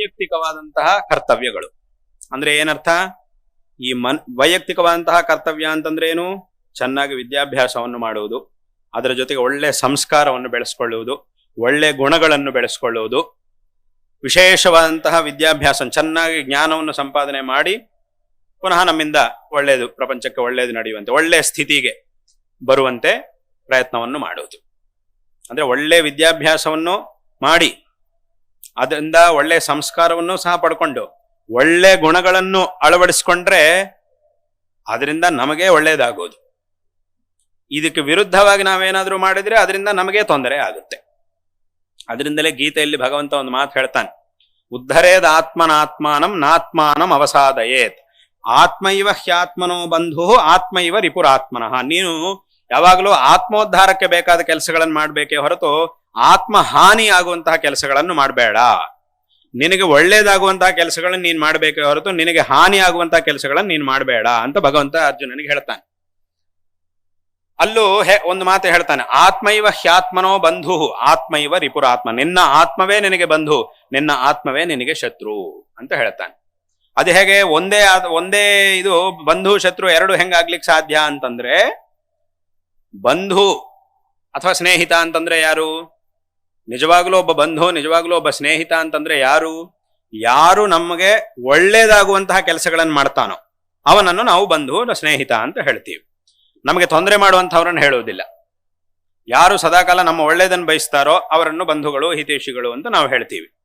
ವೈಯಕ್ತಿಕವಾದಂತಹ ಕರ್ತವ್ಯಗಳು. ಅಂದ್ರೆ ಏನರ್ಥ? ಈ ಮನ್, ವೈಯಕ್ತಿಕವಾದಂತಹ ಕರ್ತವ್ಯ ಅಂತಂದ್ರೆ ಏನು? ಚೆನ್ನಾಗಿ ವಿದ್ಯಾಭ್ಯಾಸವನ್ನು ಮಾಡುವುದು, ಅದರ ಜೊತೆಗೆ ಒಳ್ಳೆ ಸಂಸ್ಕಾರವನ್ನು ಬೆಳೆಸ್ಕೊಳ್ಳುವುದು, ಒಳ್ಳೆ ಗುಣಗಳನ್ನು ಬೆಳೆಸ್ಕೊಳ್ಳುವುದು, ವಿಶೇಷವಾದಂತಹ ವಿದ್ಯಾಭ್ಯಾಸ, ಚೆನ್ನಾಗಿ ಜ್ಞಾನವನ್ನು ಸಂಪಾದನೆ ಮಾಡಿ ಪುನಃ ನಮ್ಮಿಂದ ಒಳ್ಳೆಯದು, ಪ್ರಪಂಚಕ್ಕೆ ಒಳ್ಳೆಯದು ನಡೆಯುವಂತೆ, ಒಳ್ಳೆ ಸ್ಥಿತಿಗೆ ಬರುವಂತೆ ಪ್ರಯತ್ನವನ್ನು ಮಾಡುವುದು. ಅಂದ್ರೆ ಒಳ್ಳೆ ವಿದ್ಯಾಭ್ಯಾಸವನ್ನು ಮಾಡಿ ಅದರಿಂದ ಒಳ್ಳೆ ಸಂಸ್ಕಾರವನ್ನು ಸಹ ಪಡ್ಕೊಂಡು ಒಳ್ಳೆ ಗುಣಗಳನ್ನು ಅಳವಡಿಸ್ಕೊಂಡ್ರೆ ಅದರಿಂದ ನಮಗೆ ಒಳ್ಳೆಯದಾಗೋದು ಇದಕ್ಕೆ ವಿರುದ್ಧವಾಗಿ ನಾವೇನಾದ್ರೂ ಮಾಡಿದ್ರೆ ಅದರಿಂದ ನಮಗೆ ತೊಂದರೆ ಆಗುತ್ತೆ. ಅದರಿಂದಲೇ ಗೀತೆಯಲ್ಲಿ ಭಗವಂತ ಒಂದು ಮಾತು ಹೇಳ್ತಾನೆ. ಉದ್ಧರೇದ ಆತ್ಮನಾತ್ಮಾನಂ ನಾತ್ಮಾನಂ ಅವಸಾದಯೇತ್. ಆತ್ಮ ಇವ ಹ್ಯಾತ್ಮನೋ ಬಂಧು ಆತ್ಮ ಇವ ರಿಪುರಾತ್ಮನಃ. ನೀನು ಯಾವಾಗಲೂ ಆತ್ಮೋದ್ಧಾರಕ್ಕೆ ಬೇಕಾದ ಕೆಲಸಗಳನ್ನು ಮಾಡಬೇಕೇ ಹೊರತು ಆತ್ಮ ಹಾನಿ ಆಗುವಂತಹ ಕೆಲಸಗಳನ್ನು ಮಾಡಬೇಡ. ನಿನಗೆ ಒಳ್ಳೇದಾಗುವಂತಹ ಕೆಲಸಗಳನ್ನು ನೀನ್ ಮಾಡಬೇಕೇ ಹೊರತು ನಿನಗೆ ಹಾನಿ ಆಗುವಂತಹ ಕೆಲಸಗಳನ್ನು ನೀನ್ ಮಾಡಬೇಡ ಅಂತ ಭಗವಂತ ಅರ್ಜುನನಿಗೆ ಹೇಳ್ತಾನೆ. ಅಲ್ಲೂ ಹೇ, ಒಂದು ಮಾತು ಹೇಳ್ತಾನೆ, ಆತ್ಮೈವ ಹ್ಯಾತ್ಮನೋ ಬಂಧು, ಆತ್ಮೈವ ರಿಪುರಾತ್ಮ, ನಿನ್ನ ಆತ್ಮವೇ ನಿನಗೆ ಬಂಧು, ನಿನ್ನ ಆತ್ಮವೇ ನಿನಗೆ ಶತ್ರು ಅಂತ ಹೇಳ್ತಾನೆ. ಅದು ಹೇಗೆ, ಒಂದೇ ಒಂದೇ ಇದು ಬಂಧು, ಶತ್ರು ಎರಡು ಹೆಂಗಾಗ್ಲಿಕ್ಕೆ ಸಾಧ್ಯ ಅಂತಂದ್ರೆ, ಬಂಧು ಅಥವಾ ಸ್ನೇಹಿತ ಅಂತಂದ್ರೆ ಯಾರು? ನಿಜವಾಗ್ಲೂ ಒಬ್ಬ ಬಂಧು, ನಿಜವಾಗ್ಲೂ ಒಬ್ಬ ಸ್ನೇಹಿತ ಅಂತಂದ್ರೆ ಯಾರು? ಯಾರು ನಮಗೆ ಒಳ್ಳೇದಾಗುವಂತಹ ಕೆಲಸಗಳನ್ನು ಮಾಡ್ತಾನೋ, ಅವನನ್ನು ನಾವು ಬಂಧು, ಸ್ನೇಹಿತ ಅಂತ ಹೇಳ್ತೀವಿ. ನಮಗೆ ತೊಂದರೆ ಮಾಡುವಂಥವ್ರನ್ನ ಹೇಳುವುದಿಲ್ಲ. ಯಾರು ಸದಾಕಾಲ ನಮ್ಮ ಒಳ್ಳೇದನ್ನು ಬಯಸ್ತಾರೋ ಅವರನ್ನು ಬಂಧುಗಳು ಹಿತೇಶಿಗಳು ಅಂತ ನಾವು ಹೇಳ್ತೀವಿ.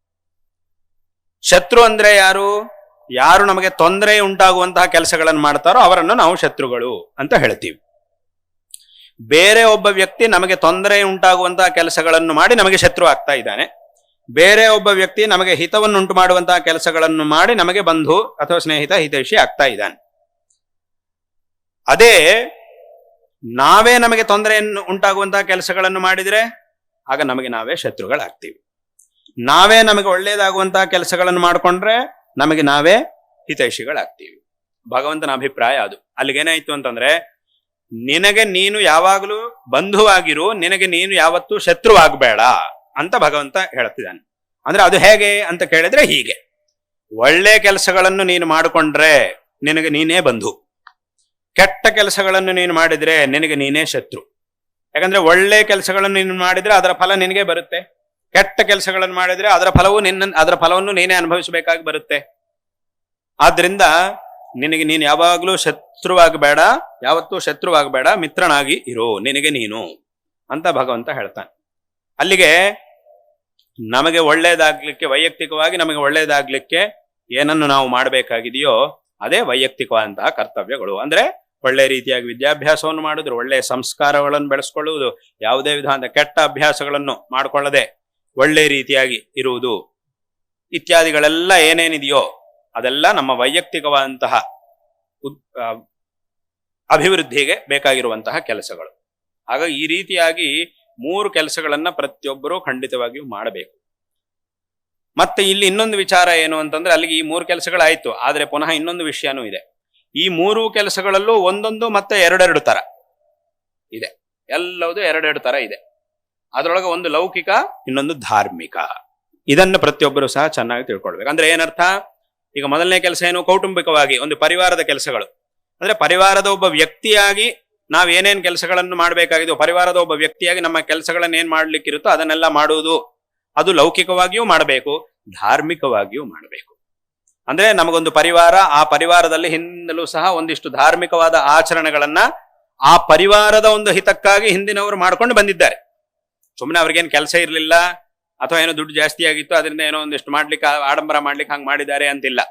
ಶತ್ರು ಅಂದ್ರೆ ಯಾರು? ಯಾರು ನಮಗೆ ತೊಂದರೆ ಉಂಟಾಗುವಂತಹ ಕೆಲಸಗಳನ್ನು ಮಾಡ್ತಾರೋ ಅವರನ್ನು ನಾವು ಶತ್ರುಗಳು ಅಂತ ಹೇಳ್ತೀವಿ. ಬೇರೆ ಒಬ್ಬ ವ್ಯಕ್ತಿ ನಮಗೆ ತೊಂದರೆ ಉಂಟಾಗುವಂತಹ ಕೆಲಸಗಳನ್ನು ಮಾಡಿ ನಮಗೆ ಶತ್ರು ಆಗ್ತಾ ಇದ್ದಾನೆ. ಬೇರೆ ಒಬ್ಬ ವ್ಯಕ್ತಿ ನಮಗೆ ಹಿತವನ್ನು ಉಂಟು ಮಾಡುವಂತಹ ಕೆಲಸಗಳನ್ನು ಮಾಡಿ ನಮಗೆ ಬಂಧು ಅಥವಾ ಸ್ನೇಹಿತ ಹಿತೈಷಿ ಆಗ್ತಾ ಇದ್ದಾನೆ. ಅದೇ ನಾವೇ ನಮಗೆ ತೊಂದರೆಯನ್ನು ಉಂಟಾಗುವಂತಹ ಕೆಲಸಗಳನ್ನು ಮಾಡಿದ್ರೆ ಆಗ ನಮಗೆ ನಾವೇ ಶತ್ರುಗಳಾಗ್ತೀವಿ. ನಾವೇ ನಮಗೆ ಒಳ್ಳೇದಾಗುವಂತಹ ಕೆಲಸಗಳನ್ನು ಮಾಡಿಕೊಂಡ್ರೆ ನಮಗೆ ನಾವೇ ಹಿತೈಷಿಗಳಾಗ್ತೀವಿ. ಭಗವಂತನ ಅಭಿಪ್ರಾಯ ಅದು. ಅಲ್ಲಿಗೇನಾಯ್ತು ಅಂತಂದ್ರೆ ನಿನಗೆ ನೀನು ಯಾವಾಗಲೂ ಬಂಧುವಾಗಿರು, ನಿನಗೆ ನೀನು ಯಾವತ್ತೂ ಶತ್ರುವಾಗಬೇಡ ಅಂತ ಭಗವಂತ ಹೇಳ್ತಿದ್ದಾನೆ. ಅಂದ್ರೆ ಅದು ಹೇಗೆ ಅಂತ ಕೇಳಿದ್ರೆ ಹೀಗೆ. ಒಳ್ಳೆ ಕೆಲಸಗಳನ್ನು ನೀನು ಮಾಡಿಕೊಂಡ್ರೆ ನಿನಗೆ ನೀನೇ ಬಂಧು. ಕೆಟ್ಟ ಕೆಲಸಗಳನ್ನು ನೀನು ಮಾಡಿದ್ರೆ ನಿನಗೆ ನೀನೇ ಶತ್ರು. ಯಾಕಂದ್ರೆ ಒಳ್ಳೆ ಕೆಲಸಗಳನ್ನು ನೀನು ಮಾಡಿದ್ರೆ ಅದರ ಫಲ ನಿನಗೆ ಬರುತ್ತೆ. ಕೆಟ್ಟ ಕೆಲಸಗಳನ್ನು ಮಾಡಿದ್ರೆ ಅದರ ಫಲವು ನಿನ್ನ, ಅದರ ಫಲವನ್ನು ನೀನೇ ಅನುಭವಿಸಬೇಕಾಗಿ ಬರುತ್ತೆ. ಆದ್ರಿಂದ ನಿನಗೆ ನೀನು ಯಾವಾಗಲೂ ಶತ್ರುವಾಗಬೇಡ, ಯಾವತ್ತೂ ಶತ್ರುವಾಗಬೇಡ, ಮಿತ್ರನಾಗಿ ಇರೋ ನಿನಗೆ ನೀನು ಅಂತ ಭಗವಂತ ಹೇಳ್ತಾನೆ. ಅಲ್ಲಿಗೆ ನಮಗೆ ಒಳ್ಳೇದಾಗ್ಲಿಕ್ಕೆ, ವೈಯಕ್ತಿಕವಾಗಿ ನಮಗೆ ಒಳ್ಳೇದಾಗ್ಲಿಕ್ಕೆ ಏನನ್ನು ನಾವು ಮಾಡಬೇಕಾಗಿದೆಯೋ ಅದೇ ವೈಯಕ್ತಿಕವಾದಂತಹ ಕರ್ತವ್ಯಗಳು. ಅಂದ್ರೆ ಒಳ್ಳೆ ರೀತಿಯಾಗಿ ವಿದ್ಯಾಭ್ಯಾಸವನ್ನು ಮಾಡುವುದು ಒಳ್ಳೆಯ ಸಂಸ್ಕಾರಗಳನ್ನು ಬೆಳೆಸ್ಕೊಳ್ಳುವುದು, ಯಾವುದೇ ವಿಧವಾದ ಕೆಟ್ಟ ಅಭ್ಯಾಸಗಳನ್ನು ಮಾಡಿಕೊಳ್ಳದೆ ಒಳ್ಳೆ ರೀತಿಯಾಗಿ ಇರುವುದು ಇತ್ಯಾದಿಗಳೆಲ್ಲ ಏನೇನಿದೆಯೋ ಅದೆಲ್ಲ ನಮ್ಮ ವೈಯಕ್ತಿಕವಾದಂತಹ ಅಭಿವೃದ್ಧಿಗೆ ಬೇಕಾಗಿರುವಂತಹ ಕೆಲಸಗಳು. ಹಾಗಾಗಿ ಈ ರೀತಿಯಾಗಿ ಮೂರು ಕೆಲಸಗಳನ್ನ ಪ್ರತಿಯೊಬ್ಬರೂ ಖಂಡಿತವಾಗಿಯೂ ಮಾಡಬೇಕು. ಮತ್ತೆ ಇಲ್ಲಿ ಇನ್ನೊಂದು ವಿಚಾರ ಏನು ಅಂತಂದ್ರೆ ಅಲ್ಲಿಗೆ ಈ ಮೂರು ಕೆಲಸಗಳಾಯ್ತು, ಆದರೆ ಪುನಃ ಇನ್ನೊಂದು ವಿಷಯನೂ ಇದೆ. ಈ ಮೂರು ಕೆಲಸಗಳಲ್ಲೂ ಒಂದೊಂದು ಮತ್ತೆ ಎರಡೆರಡು ತರ ಇದೆ. ಎಲ್ಲವುದು ಎರಡೆರಡು ತರ ಇದೆ. ಅದರೊಳಗೆ ಒಂದು ಲೌಕಿಕ, ಇನ್ನೊಂದು ಧಾರ್ಮಿಕ. ಇದನ್ನು ಪ್ರತಿಯೊಬ್ಬರು ಸಹ ಚೆನ್ನಾಗಿ ತಿಳ್ಕೊಳ್ಬೇಕು. ಅಂದ್ರೆ ಏನರ್ಥ? ಈಗ ಮೊದಲನೇ ಕೆಲಸ ಏನು? ಕೌಟುಂಬಿಕವಾಗಿ, ಒಂದು ಪರಿವಾರದ ಕೆಲಸಗಳು. ಅಂದ್ರೆ ಪರಿವಾರದ ಒಬ್ಬ ವ್ಯಕ್ತಿಯಾಗಿ ನಾವ್ ಏನೇನ್ ಕೆಲಸಗಳನ್ನು ಮಾಡಬೇಕಾಗಿದ್ದು ಪರಿವಾರದ ಒಬ್ಬ ವ್ಯಕ್ತಿಯಾಗಿ ನಮ್ಮ ಕೆಲಸಗಳನ್ನ ಏನ್ ಮಾಡ್ಲಿಕ್ಕಿರುತ್ತೋ ಅದನ್ನೆಲ್ಲ ಮಾಡುವುದು. ಅದು ಲೌಕಿಕವಾಗಿಯೂ ಮಾಡಬೇಕು, ಧಾರ್ಮಿಕವಾಗಿಯೂ ಮಾಡಬೇಕು. ಅಂದ್ರೆ ನಮಗೊಂದು ಪರಿವಾರ, ಆ ಪರಿವಾರದಲ್ಲಿ ಹಿಂದಲೂ ಸಹ ಒಂದಿಷ್ಟು ಧಾರ್ಮಿಕವಾದ ಆಚರಣೆಗಳನ್ನ ಆ ಪರಿವಾರದ ಒಂದು ಹಿತಕ್ಕಾಗಿ ಹಿಂದಿನವರು ಮಾಡ್ಕೊಂಡು ಬಂದಿದ್ದಾರೆ. ಸುಮ್ಮನೆ ಅವ್ರಿಗೇನು ಕೆಲಸ ಇರಲಿಲ್ಲ, ಅಥವಾ ಏನೋ ದುಡ್ಡು ಜಾಸ್ತಿ ಆಗಿತ್ತು, ಅದರಿಂದ ಏನೋ ಒಂದಿಷ್ಟು ಮಾಡ್ಲಿಕ್ಕೆ, ಆಡಂಬರ ಮಾಡ್ಲಿಕ್ಕೆ ಹಂಗೆ ಮಾಡಿದ್ದಾರೆ ಅಂತಿಲ್ಲ.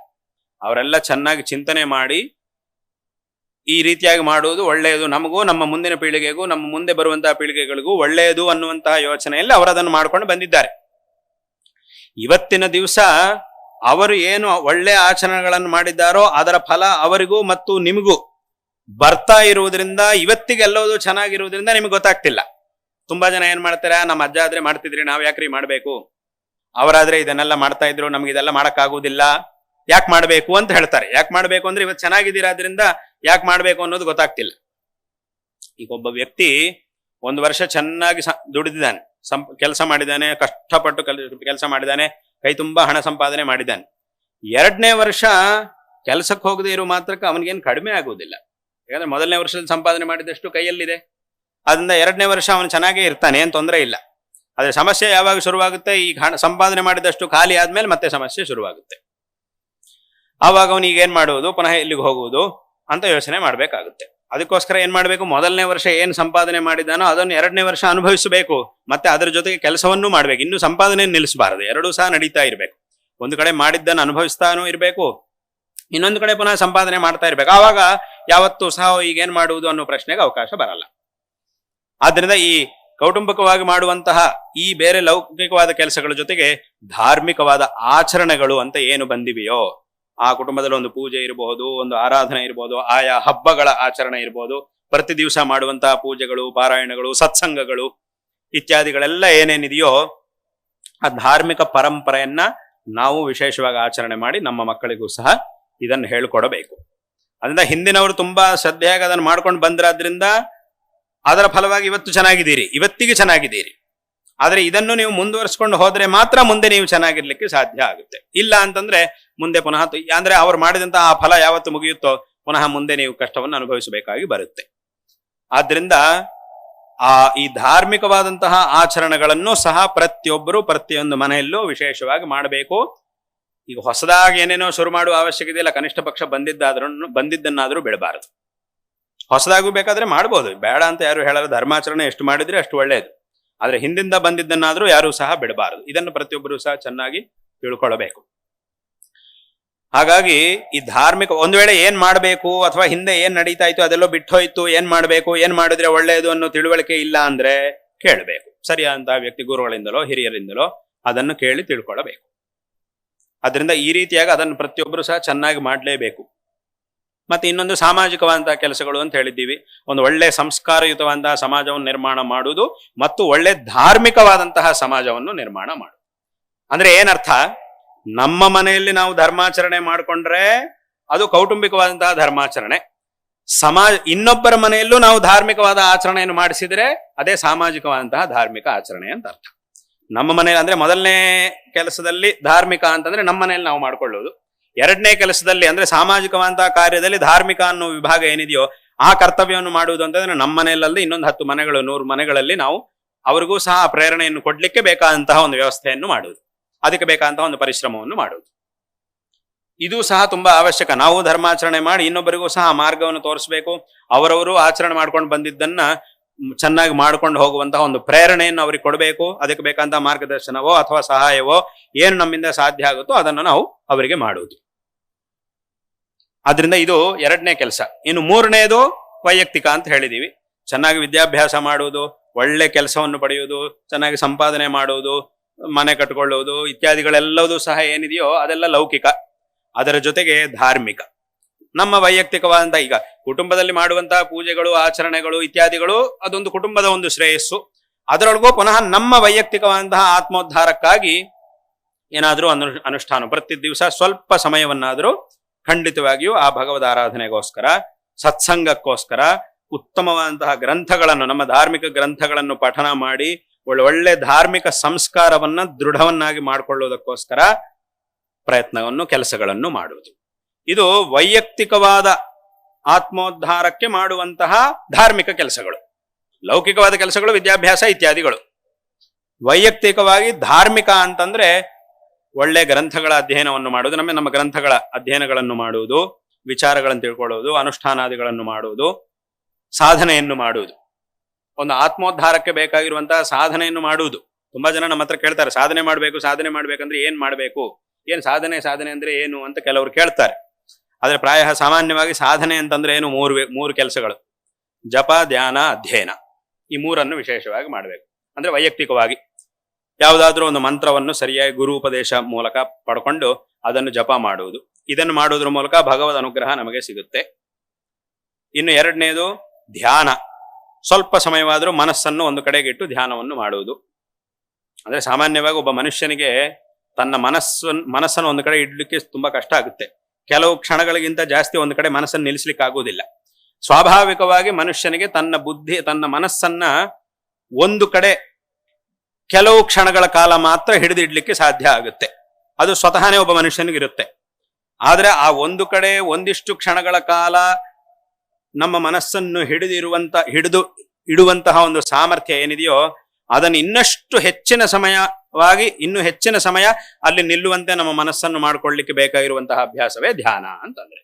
ಅವರೆಲ್ಲ ಚೆನ್ನಾಗಿ ಚಿಂತನೆ ಮಾಡಿ ಈ ರೀತಿಯಾಗಿ ಮಾಡುವುದು ಒಳ್ಳೆಯದು. ನಮಗೂ ನಮ್ಮ ಮುಂದಿನ ಪೀಳಿಗೆಗೂ, ನಮ್ಮ ಮುಂದೆ ಬರುವಂತಹ ಪೀಳಿಗೆಗಳಿಗೂ ಒಳ್ಳೆಯದು ಅನ್ನುವಂತಹ ಯೋಚನೆಯಲ್ಲಿ ಅವರು ಅದನ್ನು ಮಾಡ್ಕೊಂಡು ಬಂದಿದ್ದಾರೆ. ಇವತ್ತಿನ ದಿವಸ ಅವರು ಏನು ಒಳ್ಳೆ ಆಚರಣೆಗಳನ್ನು ಮಾಡಿದ್ದಾರೋ ಅದರ ಫಲ ಅವರಿಗೂ ಮತ್ತು ನಿಮಗೂ ಬರ್ತಾ ಇರುವುದರಿಂದ ಇವತ್ತಿಗೆಲ್ಲೋದು ಚೆನ್ನಾಗಿರುವುದರಿಂದ ನಿಮ್ಗೆ ಗೊತ್ತಾಗ್ತಿಲ್ಲ. ತುಂಬಾ ಜನ ಏನ್ ಮಾಡ್ತಾರೆ, ನಮ್ಮ ಅಜ್ಜ ಆದ್ರೆ ಮಾಡ್ತಿದ್ರಿ, ನಾವ್ ಯಾಕ್ರಿ ಮಾಡ್ಬೇಕು? ಅವರಾದ್ರೆ ಇದನ್ನೆಲ್ಲ ಮಾಡ್ತಾ ಇದ್ರು, ನಮ್ಗೆ ಇದೆಲ್ಲ ಮಾಡಕ್ಕಾಗುವುದಿಲ್ಲ. ಯಾಕೆ ಮಾಡ್ಬೇಕು ಅಂತ ಹೇಳ್ತಾರೆ. ಯಾಕೆ ಮಾಡ್ಬೇಕು ಅಂದ್ರೆ ಇವತ್ತು ಚೆನ್ನಾಗಿದ್ದೀರಾ ಅದರಿಂದ ಯಾಕೆ ಮಾಡ್ಬೇಕು ಅನ್ನೋದು ಗೊತ್ತಾಗ್ತಿಲ್ಲ. ಈಗ ಒಬ್ಬ ವ್ಯಕ್ತಿ ಒಂದು ವರ್ಷ ಚೆನ್ನಾಗಿ ದುಡಿದಿದ್ದಾನೆ. ಸಂ ಕೆಲಸ ಮಾಡಿದ್ದಾನೆ, ಕಷ್ಟಪಟ್ಟು ಕೆಲಸ ಮಾಡಿದ್ದಾನೆ, ಕೈ ತುಂಬಾ ಹಣ ಸಂಪಾದನೆ ಮಾಡಿದ್ದಾನೆ. ಎರಡನೇ ವರ್ಷ ಕೆಲಸಕ್ಕೆ ಹೋಗದೆ ಇರೋ ಮಾತ್ರಕ್ಕೆ ಅವನಿಗೇನು ಕಡಿಮೆ ಆಗುವುದಿಲ್ಲ ಯಾಕಂದ್ರೆ ಮೊದಲನೇ ವರ್ಷದಲ್ಲಿ ಸಂಪಾದನೆ ಮಾಡಿದಷ್ಟು ಕೈಯಲ್ಲಿದೆ. ಅದರಿಂದ ಎರಡನೇ ವರ್ಷ ಅವನು ಚೆನ್ನಾಗೇ ಇರ್ತಾನೆ, ಏನು ತೊಂದರೆ ಇಲ್ಲ. ಆದ್ರೆ ಸಮಸ್ಯೆ ಯಾವಾಗ ಶುರುವಾಗುತ್ತೆ? ಈ ಹಣ ಸಂಪಾದನೆ ಮಾಡಿದಷ್ಟು ಖಾಲಿ ಆದ್ಮೇಲೆ ಮತ್ತೆ ಸಮಸ್ಯೆ ಶುರುವಾಗುತ್ತೆ. ಆವಾಗ ಅವನಿಗೆ ಏನ್ ಮಾಡುವುದು? ಪುನಃ ಇಲ್ಲಿಗೆ ಹೋಗುವುದು ಅಂತ ಯೋಚನೆ ಮಾಡಬೇಕಾಗುತ್ತೆ. ಅದಕ್ಕೋಸ್ಕರ ಏನ್ ಮಾಡಬೇಕು? ಮೊದಲನೇ ವರ್ಷ ಏನ್ ಸಂಪಾದನೆ ಮಾಡಿದಾನೋ ಅದನ್ನು ಎರಡನೇ ವರ್ಷ ಅನುಭವಿಸಬೇಕು. ಮತ್ತೆ ಅದರ ಜೊತೆಗೆ ಕೆಲಸವನ್ನೂ ಮಾಡ್ಬೇಕು. ಇನ್ನು ಸಂಪಾದನೆ ನಿಲ್ಲಿಸಬಾರದು. ಎರಡೂ ಸಹ ನಡೀತಾ ಇರಬೇಕು. ಒಂದು ಕಡೆ ಮಾಡಿದ್ದನ್ನು ಅನುಭವಿಸ್ತಾನೂ ಇರಬೇಕು. ಇನ್ನೊಂದು ಕಡೆ ಪುನಃ ಸಂಪಾದನೆ ಮಾಡ್ತಾ ಇರ್ಬೇಕು. ಆವಾಗ ಯಾವತ್ತೂ ಸಹ ಈಗ ಏನ್ ಮಾಡುವುದು ಅನ್ನೋ ಪ್ರಶ್ನೆಗೆ ಅವಕಾಶ ಬರಲ್ಲ. ಆದ್ರಿಂದ ಈ ಕೌಟುಂಬಿಕವಾಗಿ ಮಾಡುವಂತಹ ಈ ಬೇರೆ ಲೌಕಿಕವಾದ ಕೆಲಸಗಳ ಜೊತೆಗೆ ಧಾರ್ಮಿಕವಾದ ಆಚರಣೆಗಳು ಅಂತ ಏನು ಬಂದಿವೆಯೋ? ಆ ಕುಟುಂಬದಲ್ಲಿ ಒಂದು ಪೂಜೆ ಇರಬಹುದು ಒಂದು ಆರಾಧನೆ ಇರಬಹುದು ಆಯಾ ಹಬ್ಬಗಳ ಆಚರಣೆ ಇರಬಹುದು ಪ್ರತಿ ದಿವಸ ಮಾಡುವಂತಹ ಪೂಜೆಗಳು, ಪಾರಾಯಣಗಳು, ಸತ್ಸಂಗಗಳು ಇತ್ಯಾದಿಗಳೆಲ್ಲ ಏನೇನಿದೆಯೋ ಆ ಧಾರ್ಮಿಕ ಪರಂಪರೆಯನ್ನ ನಾವು ವಿಶೇಷವಾಗಿ ಆಚರಣೆ ಮಾಡಿ ನಮ್ಮ ಮಕ್ಕಳಿಗೂ ಸಹ ಇದನ್ನು ಹೇಳ್ಕೊಡಬೇಕು. ಅದರಿಂದ ಹಿಂದಿನವರು ತುಂಬಾ ಶ್ರದ್ಧೆಯಾಗಿ ಅದನ್ನು ಮಾಡ್ಕೊಂಡು ಬಂದ್ರಾದ್ರಿಂದ ಅದರ ಫಲವಾಗಿ ಇವತ್ತು ಚೆನ್ನಾಗಿದ್ದೀರಿ, ಇವತ್ತಿಗೆ ಚೆನ್ನಾಗಿದ್ದೀರಿ. ಆದ್ರೆ ಇದನ್ನು ನೀವು ಮುಂದುವರಿಸ್ಕೊಂಡು ಹೋದ್ರೆ ಮಾತ್ರ ಮುಂದೆ ನೀವು ಚೆನ್ನಾಗಿರ್ಲಿಕ್ಕೆ ಸಾಧ್ಯ ಆಗುತ್ತೆ. ಇಲ್ಲ ಅಂತಂದ್ರೆ ಮುಂದೆ ಪುನಃ ಅಂದ್ರೆ ಅವ್ರು ಮಾಡಿದಂತಹ ಆ ಫಲ ಯಾವತ್ತು ಮುಗಿಯುತ್ತೋ ಪುನಃ ಮುಂದೆ ನೀವು ಕಷ್ಟವನ್ನು ಅನುಭವಿಸಬೇಕಾಗಿ ಬರುತ್ತೆ. ಆದ್ರಿಂದ ಆ, ಈ ಧಾರ್ಮಿಕವಾದಂತಹ ಆಚರಣೆಗಳನ್ನು ಸಹ ಪ್ರತಿಯೊಬ್ಬರು ಪ್ರತಿಯೊಂದು ಮನೆಯಲ್ಲೂ ವಿಶೇಷವಾಗಿ ಮಾಡಬೇಕು. ಈಗ ಹೊಸದಾಗಿ ಏನೇನೋ ಶುರು ಮಾಡುವ ಅವಶ್ಯಕತೆ ಇಲ್ಲ ಕನಿಷ್ಠ ಪಕ್ಷ ಬಂದಿದ್ದಾದ್ರೂ ಬಂದಿದ್ದನ್ನಾದ್ರೂ ಬಿಡಬಾರದು. ಹೊಸದಾಗೂ ಬೇಕಾದ್ರೆ ಮಾಡ್ಬೋದು. ಬೇಡ ಅಂತ ಯಾರು ಹೇಳಲ್ಲ, ಧರ್ಮಾಚರಣೆ ಎಷ್ಟು ಮಾಡಿದ್ರೆ ಅಷ್ಟು ಒಳ್ಳೆಯದು ಆದ್ರೆ ಹಿಂದಿಂದ ಬಂದಿದ್ದನ್ನಾದರೂ ಯಾರು ಸಹ ಬಿಡಬಾರದು. ಇದನ್ನು ಪ್ರತಿಯೊಬ್ಬರು ಸಹ ಚೆನ್ನಾಗಿ ತಿಳ್ಕೊಳ್ಳಬೇಕು ಹಾಗಾಗಿ ಈ ಧಾರ್ಮಿಕ ಒಂದು ವೇಳೆ ಏನ್ ಮಾಡಬೇಕು ಅಥವಾ ಹಿಂದೆ ಏನ್ ನಡೀತಾ ಇತ್ತು ಅದೆಲ್ಲೋ ಬಿಟ್ಟೋಯ್ತು, ಏನ್ ಮಾಡಬೇಕು, ಏನ್ ಮಾಡಿದ್ರೆ ಒಳ್ಳೆಯದು ಅನ್ನೋ ತಿಳುವಳಿಕೆ ಇಲ್ಲ ಅಂದ್ರೆ ಕೇಳಬೇಕು. ಸರಿಯಾದಂತಹ ವ್ಯಕ್ತಿ ಗುರುಗಳಿಂದಲೋ, ಹಿರಿಯರಿಂದಲೋ ಅದನ್ನು ಕೇಳಿ ತಿಳ್ಕೊಳ್ಬೇಕು. ಅದರಿಂದ ಈ ರೀತಿಯಾಗಿ ಅದನ್ನು ಪ್ರತಿಯೊಬ್ಬರು ಸಹ ಚೆನ್ನಾಗಿ ಮಾಡಲೇಬೇಕು. ಮತ್ತೆ ಇನ್ನೊಂದು ಸಾಮಾಜಿಕವಾದಂತಹ ಕೆಲಸಗಳು ಅಂತ ಹೇಳಿದ್ದೀವಿ. ಒಂದು ಒಳ್ಳೆ ಸಂಸ್ಕಾರಯುತವಾದಂತಹ ಸಮಾಜವನ್ನು ನಿರ್ಮಾಣ ಮಾಡುವುದು ಮತ್ತು ಒಳ್ಳೆ ಧಾರ್ಮಿಕವಾದಂತಹ ಸಮಾಜವನ್ನು ನಿರ್ಮಾಣ ಮಾಡುವುದು. ಅಂದ್ರೆ ಏನರ್ಥ? ನಮ್ಮ ಮನೆಯಲ್ಲಿ ನಾವು ಧರ್ಮಾಚರಣೆ ಮಾಡಿಕೊಂಡ್ರೆ ಅದು ಕೌಟುಂಬಿಕವಾದಂತಹ ಧರ್ಮಾಚರಣೆ. ಸಮಾಜ, ಇನ್ನೊಬ್ಬರ ಮನೆಯಲ್ಲೂ ನಾವು ಧಾರ್ಮಿಕವಾದ ಆಚರಣೆಯನ್ನು ಮಾಡಿಸಿದ್ರೆ ಅದೇ ಸಾಮಾಜಿಕವಾದಂತಹ ಧಾರ್ಮಿಕ ಆಚರಣೆ ಅಂತ ಅರ್ಥ. ನಮ್ಮ ಮನೆಯಲ್ಲಿ, ಅಂದ್ರೆ ಮೊದಲನೇ ಕೆಲಸದಲ್ಲಿ ಧಾರ್ಮಿಕ ಅಂತಂದ್ರೆ ನಮ್ಮ ಮನೆಯಲ್ಲಿ ನಾವು ಮಾಡ್ಕೊಳ್ಳೋದು. ಎರಡನೇ ಕೆಲಸದಲ್ಲಿ ಅಂದ್ರೆ ಸಾಮಾಜಿಕವಾದ ಕಾರ್ಯದಲ್ಲಿ ಧಾರ್ಮಿಕ ಅನ್ನೋ ವಿಭಾಗ ಏನಿದೆಯೋ ಆ ಕರ್ತವ್ಯವನ್ನು ಮಾಡುವುದು ಅಂತಂದ್ರೆ ನಮ್ಮ ಮನೆಯಲ್ಲದೆ ಇನ್ನೊಂದು ಹತ್ತು ಮನೆಗಳು, ನೂರು ಮನೆಗಳಲ್ಲಿ ನಾವು ಅವರಿಗೂ ಸಹ ಪ್ರೇರಣೆಯನ್ನು ಕೊಡ್ಲಿಕ್ಕೆ ಬೇಕಾದಂತಹ ಒಂದು ವ್ಯವಸ್ಥೆಯನ್ನು ಮಾಡುವುದು. ಅದಕ್ಕೆ ಬೇಕಾದಂತಹ ಒಂದು ಪರಿಶ್ರಮವನ್ನು ಮಾಡುವುದು. ಇದು ಸಹ ತುಂಬಾ ಅವಶ್ಯಕ. ನಾವು ಧರ್ಮಾಚರಣೆ ಮಾಡಿ ಇನ್ನೊಬ್ಬರಿಗೂ ಸಹ ಮಾರ್ಗವನ್ನು ತೋರಿಸಬೇಕು. ಅವರವರು ಆಚರಣೆ ಮಾಡ್ಕೊಂಡು ಬಂದಿದ್ದನ್ನ ಚೆನ್ನಾಗಿ ಮಾಡ್ಕೊಂಡು ಹೋಗುವಂತಹ ಒಂದು ಪ್ರೇರಣೆಯನ್ನು ಅವ್ರಿಗೆ ಕೊಡಬೇಕು. ಅದಕ್ಕೆ ಬೇಕಾದಂತಹ ಮಾರ್ಗದರ್ಶನವೋ ಅಥವಾ ಸಹಾಯವೋ ಏನು ನಮ್ಮಿಂದ ಸಾಧ್ಯ ಆಗುತ್ತೋ ಅದನ್ನು ನಾವು ಅವರಿಗೆ ಮಾಡುವುದು. ಆದ್ರಿಂದ ಇದು ಎರಡನೇ ಕೆಲಸ. ಇನ್ನು ಮೂರನೇದು ವೈಯಕ್ತಿಕ ಅಂತ ಹೇಳಿದೀವಿ. ಚೆನ್ನಾಗಿ ವಿದ್ಯಾಭ್ಯಾಸ ಮಾಡುವುದು, ಒಳ್ಳೆ ಕೆಲಸವನ್ನು ಪಡೆಯುವುದು, ಚೆನ್ನಾಗಿ ಸಂಪಾದನೆ ಮಾಡುವುದು, ಮನೆ ಕಟ್ಕೊಳ್ಳುವುದು ಇತ್ಯಾದಿಗಳೆಲ್ಲವೂ ಸಹ ಏನಿದೆಯೋ ಅದೆಲ್ಲ ಲೌಕಿಕ. ಅದರ ಜೊತೆಗೆ ಧಾರ್ಮಿಕ. ನಮ್ಮ ವೈಯಕ್ತಿಕವಾದಂತಹ ಈಗ ಕುಟುಂಬದಲ್ಲಿ ಮಾಡುವಂತಹ ಪೂಜೆಗಳು, ಆಚರಣೆಗಳು ಇತ್ಯಾದಿಗಳು ಅದೊಂದು ಕುಟುಂಬದ ಒಂದು ಶ್ರೇಯಸ್ಸು. ಅದರೊಳಗೂ ಪುನಃ ನಮ್ಮ ವೈಯಕ್ತಿಕವಾದಂತಹ ಆತ್ಮೋದ್ಧಾರಕ್ಕಾಗಿ ಏನಾದರೂ ಅನು, ಅನುಷ್ಠಾನ. ಪ್ರತಿ ದಿವಸ ಸ್ವಲ್ಪ ಸಮಯವನ್ನಾದರೂ ಖಂಡಿತವಾಗಿಯೂ ಆ ಭಗವದ್ ಆರಾಧನೆಗೋಸ್ಕರ, ಸತ್ಸಂಗಕ್ಕೋಸ್ಕರ ಉತ್ತಮವಾದಂತಹ ಗ್ರಂಥಗಳನ್ನು, ನಮ್ಮ ಧಾರ್ಮಿಕ ಗ್ರಂಥಗಳನ್ನು ಪಠನ ಮಾಡಿ, ಒಳ್ಳೆ ಒಳ್ಳೆ ಧಾರ್ಮಿಕ ಸಂಸ್ಕಾರವನ್ನ ದೃಢವನ್ನಾಗಿ ಮಾಡಿಕೊಳ್ಳುವುದಕ್ಕೋಸ್ಕರ ಪ್ರಯತ್ನವನ್ನು, ಕೆಲಸಗಳನ್ನು ಮಾಡುವುದು. ಇದು ವೈಯಕ್ತಿಕವಾದ ಆತ್ಮೋದ್ಧಾರಕ್ಕೆ ಮಾಡುವಂತಹ ಧಾರ್ಮಿಕ ಕೆಲಸಗಳು. ಲೌಕಿಕವಾದ ಕೆಲಸಗಳು, ವಿದ್ಯಾಭ್ಯಾಸ ಇತ್ಯಾದಿಗಳು. ವೈಯಕ್ತಿಕವಾಗಿ ಧಾರ್ಮಿಕ ಅಂತಂದ್ರೆ ಒಳ್ಳೆ ಗ್ರಂಥಗಳ ಅಧ್ಯಯನವನ್ನು ಮಾಡುವುದು, ನಮ್ಮ ನಮ್ಮ ಗ್ರಂಥಗಳ ಅಧ್ಯಯನಗಳನ್ನು ಮಾಡುವುದು, ವಿಚಾರಗಳನ್ನು ತಿಳ್ಕೊಳ್ಳುವುದು, ಅನುಷ್ಠಾನಾದಿಗಳನ್ನು ಮಾಡುವುದು, ಸಾಧನೆಯನ್ನು ಮಾಡುವುದು. ಒಂದು ಆತ್ಮೋದ್ಧಾರಕ್ಕೆ ಬೇಕಾಗಿರುವಂತಹ ಸಾಧನೆಯನ್ನು ಮಾಡುವುದು. ತುಂಬಾ ಜನ ನಮ್ಮ ಹತ್ರ ಕೇಳ್ತಾರೆ, ಸಾಧನೆ ಮಾಡಬೇಕು, ಸಾಧನೆ ಮಾಡ್ಬೇಕಂದ್ರೆ ಏನ್ ಮಾಡಬೇಕು? ಏನ್ ಸಾಧನೆ ಸಾಧನೆ ಅಂದ್ರೆ ಏನು ಅಂತ ಕೆಲವರು ಕೇಳ್ತಾರೆ. ಆದ್ರೆ ಪ್ರಾಯ ಸಾಮಾನ್ಯವಾಗಿ ಸಾಧನೆ ಅಂತಂದ್ರೆ ಏನು? ಮೂರು ಮೂರು ಕೆಲಸಗಳು. ಜಪ, ಧ್ಯಾನ, ಅಧ್ಯಯನ. ಈ ಮೂರನ್ನು ವಿಶೇಷವಾಗಿ ಮಾಡಬೇಕು. ಅಂದ್ರೆ ವೈಯಕ್ತಿಕವಾಗಿ. ಯಾವುದಾದ್ರೂ ಒಂದು ಮಂತ್ರವನ್ನು ಸರಿಯಾಗಿ ಗುರು ಉಪದೇಶ ಮೂಲಕ ಪಡ್ಕೊಂಡು ಅದನ್ನು ಜಪ ಮಾಡುವುದು. ಇದನ್ನು ಮಾಡುವುದರ ಮೂಲಕ ಭಗವದ್ ಅನುಗ್ರಹ ನಮಗೆ ಸಿಗುತ್ತೆ. ಇನ್ನು ಎರಡನೇದು ಧ್ಯಾನ. ಸ್ವಲ್ಪ ಸಮಯವಾದರೂ ಮನಸ್ಸನ್ನು ಒಂದು ಕಡೆಗೆ ಇಟ್ಟು ಧ್ಯಾನವನ್ನು ಮಾಡುವುದು. ಅಂದ್ರೆ ಸಾಮಾನ್ಯವಾಗಿ ಒಬ್ಬ ಮನುಷ್ಯನಿಗೆ ತನ್ನ ಮನಸ್ಸು, ಮನಸ್ಸನ್ನು ಒಂದು ಕಡೆ ಇಡ್ಲಿಕ್ಕೆ ತುಂಬಾ ಕಷ್ಟ ಆಗುತ್ತೆ. ಕೆಲವು ಕ್ಷಣಗಳಿಗಿಂತ ಜಾಸ್ತಿ ಒಂದು ಕಡೆ ಮನಸ್ಸನ್ನು ನಿಲ್ಲಿಸ್ಲಿಕ್ಕೆ ಆಗುವುದಿಲ್ಲ ಸ್ವಾಭಾವಿಕವಾಗಿ ಮನುಷ್ಯನಿಗೆ ತನ್ನ ಬುದ್ಧಿ, ತನ್ನ ಮನಸ್ಸನ್ನ ಒಂದು ಕಡೆ ಕೆಲವು ಕ್ಷಣಗಳ ಕಾಲ ಮಾತ್ರ ಹಿಡಿದಿಡ್ಲಿಕ್ಕೆ ಸಾಧ್ಯ ಆಗುತ್ತೆ. ಅದು ಸ್ವತಃನೇ ಒಬ್ಬ ಮನುಷ್ಯನಿಗಿರುತ್ತೆ. ಆದ್ರೆ ಆ ಒಂದು ಕಡೆ ಒಂದಿಷ್ಟು ಕ್ಷಣಗಳ ಕಾಲ ನಮ್ಮ ಮನಸ್ಸನ್ನು ಹಿಡಿದಿರುವಂತ, ಹಿಡಿದು ಇಡುವಂತಹ ಒಂದು ಸಾಮರ್ಥ್ಯ ಏನಿದೆಯೋ, ಅದನ್ನು ಇನ್ನಷ್ಟು ಹೆಚ್ಚಿನ ಸಮಯವಾಗಿ, ಇನ್ನು ಹೆಚ್ಚಿನ ಸಮಯ ಅಲ್ಲಿ ನಿಲ್ಲುವಂತೆ ನಮ್ಮ ಮನಸ್ಸನ್ನು ಮಾಡಿಕೊಳ್ಳಿಕ್ಕೆ ಬೇಕಾಗಿರುವಂತಹ ಅಭ್ಯಾಸವೇ ಧ್ಯಾನ ಅಂತಂದ್ರೆ.